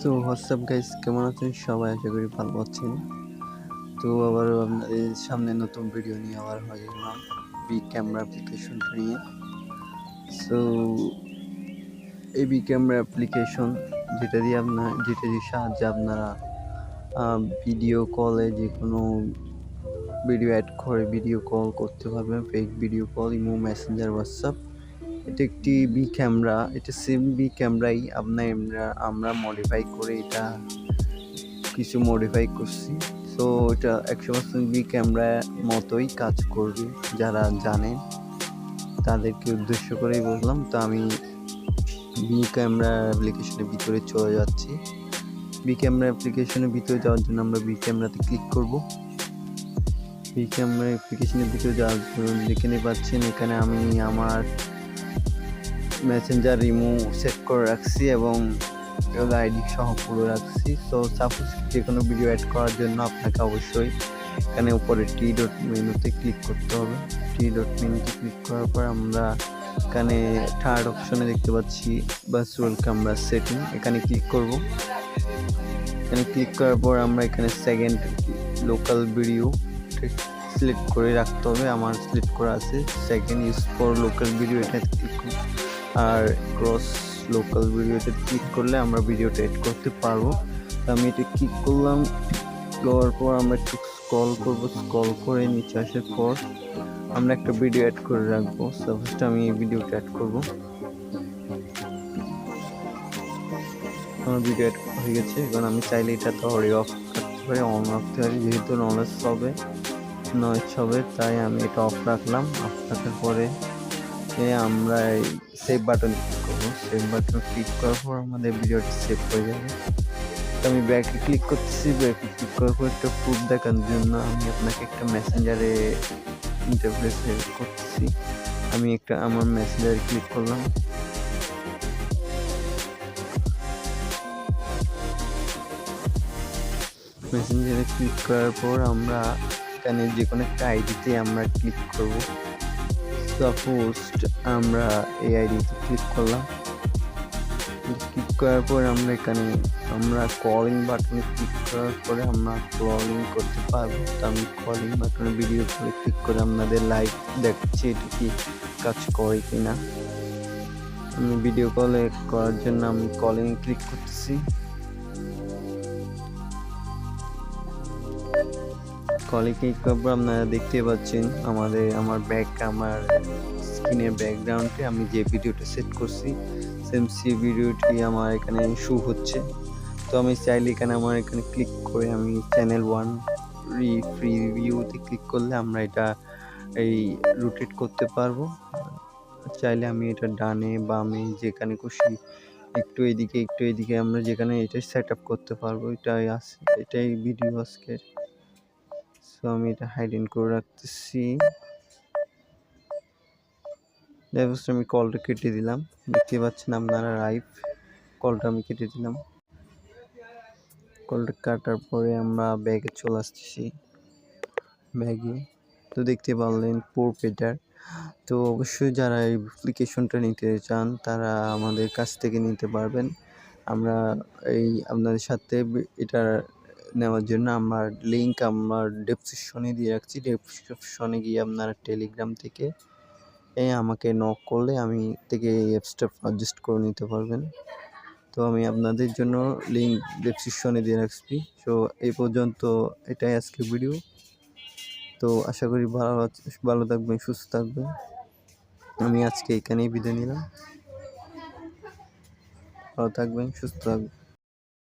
তো WhatsApp guys কেমন আছেন? সবাই আশা করি ভালো আছেন। তো আবার আপনাদের সামনে নতুন ভিডিও নিয়ে আবার হাজির হলাম বি ক্যামেরা অ্যাপ্লিকেশন নিয়ে। সো এই বি ক্যামেরা অ্যাপ্লিকেশন যেটা দিয়ে আপনার যেটা দিয়ে সাহায্যে আপনারা ভিডিও কলে যে কোনো ভিডিও অ্যাড করে ভিডিও কল করতে পারবেন fake video call imo Messenger WhatsApp এটা একটি বি ক্যামেরা এটা সেম বি ক্যামেরাই আপনার আমরা আমরা মডিফাই করে এটা কিছু মডিফাই করছি। সো এটা একশো পার্সেন্ট বি ক্যামেরা মতোই কাজ করবে, যারা জানেন তাদেরকে উদ্দেশ্য করেই বললাম। তো আমি বি ক্যামেরা অ্যাপ্লিকেশনের ভিতরে চলে যাচ্ছি। বি ক্যামেরা অ্যাপ্লিকেশনের ভিতরে যাওয়ার জন্য আমরা বি ক্যামেরাতে ক্লিক করব। বি ক্যামেরা অ্যাপ্লিকেশনের ভিতরে যাওয়ার জন্য দেখে নিয়ে পাচ্ছেন, এখানে আমি আমার মেসেঞ্জার রিমু সেট করে রাখছি এবং আইডি সহ পুরো রাখছি। তো সাপোজ যে কোনো ভিডিও অ্যাড করার জন্য আপনাকে অবশ্যই এখানে উপরে টি ডট মেনুতে ক্লিক করতে হবে। টি ডট মেনুতে ক্লিক করার পর আমরা এখানে থার্ড অপশনে দেখতে পাচ্ছি ভার্চুয়াল ক্যামেরা সেটিং এখানে ক্লিক করব। এখানে ক্লিক করার পর আমরা এখানে সেকেন্ড লোকাল ভিডিও সিলেক্ট করে রাখতে হবে। আমার সিলেক্ট করা আছে। Second use for local video এটাতে ক্লিক আর ক্রস লোকাল ভিডিওতে ক্লিক করলে আমরা ভিডিওটা এড করতে পারব। আমি এটা ক্লিক করলাম, দেওয়ার পর আমরা একটু স্ক্রল করব। স্কল করে নিচে আসার পর আমরা একটা ভিডিও অ্যাড করে রাখব। সাপোজটা আমি এই ভিডিওটা অ্যাড করব। আমার ভিডিও অ্যাড হয়ে গেছে। এখন আমি চাইলে এটা তো অডিও অফ করতে পারি অন রাখতে পারি। যেহেতু নলেজ হবে নয়েজ হবে তাই আমি এটা অফ রাখলাম। অফ রাখার পরে এ আমরা এই সেভ বাটন ক্লিক করব। সেভ বাটন ক্লিক করার পর আমাদের ভিডিওটি সেভ হয়ে যাবে। তো আমি ব্যাকে ক্লিক করতেছি ব্যাকে ক্লিক করার পর একটা প্রুফ দেখানোর জন্য আমি আপনাকে একটা মেসেঞ্জারে ইন্টারফেস করতেছি। আমি একটা, আমার মেসেঞ্জারে ক্লিক করলাম। মেসেঞ্জারে ক্লিক করার পর আমরা এখানে যে কোনো একটা আইডিতে আমরা ক্লিক করব। সাপোজ আমরা এই আইডিতে ক্লিক করলাম। ক্লিক করার পর আমরা এখানে, আমরা কলিং বাটনে ক্লিক করার পরে আমরা কলিং করতে পারব। তো আমি কলিং বাটনে ভিডিও করে ক্লিক করে আপনাদের লাইভ দেখছি এটা কি কাজ করে কি না আমি ভিডিও কলে করার জন্য আমি কলিং ক্লিক করতেছি। ক্লিক করব আপনারা দেখতে পাচ্ছেন। আমাদের, আমার ব্যাক আমার স্ক্রিনের ব্যাকগ্রাউন্ডে আমি যে ভিডিওটা সেট করছি সেম সি ভিডিওটি আমার এখানে শু হচ্ছে। তো আমি চাইলে এখানে আমার এখানে ক্লিক করে আমি চ্যানেল ওয়ান ফ্রি রিভিউতে ক্লিক করলে আমরা এটা এই রোটেট করতে পারব। চাইলে আমি এটা ডানে, বামে যেখানে খুশি একটু এদিকে একটু এদিকে আমরা যেখানে এটা সেট আপ করতে পারব। এটাই আছে এটাই ভিডিও আজকের। সো আমি এটা হাইড করে রাখতেছি। জাস্ট আমি কলটা কেটে দিলাম। দেখতে পাচ্ছেন আপনারা লাইভ কলটা আমি কেটে দিলাম। কলটা কাটার পরে আমরা ব্যাগে চলে আসতেছি। ব্যাগে তো দেখতে পারলেন পোর পেটার তো অবশ্যই যারা এই অ্যাপ্লিকেশনটা নিতে চান, তারা আমাদের কাছ থেকে নিতে পারবেন। আমরা এই আপনাদের সাথে এটা নেওয়ার জন্য আমার লিঙ্ক আমার ডেসক্রিপশনে দিয়ে রাখছি। ডেসক্রিপশনে গিয়ে আপনারা টেলিগ্রাম থেকে এই আমাকে নক করলে আমি থেকে এই অ্যাপসটা সাজেস্ট করে নিতে পারবেন। তো আমি আপনাদের জন্য লিঙ্ক ডেসক্রিপশনে দিয়ে রাখছি। সো এই পর্যন্ত এটাই আজকে ভিডিও তো আশা করি ভালো ভালো থাকবেন, সুস্থ থাকবেন। আমি আজকে এখানেই বিদায় নিলাম। ভালো থাকবেন, সুস্থ থাকবেন।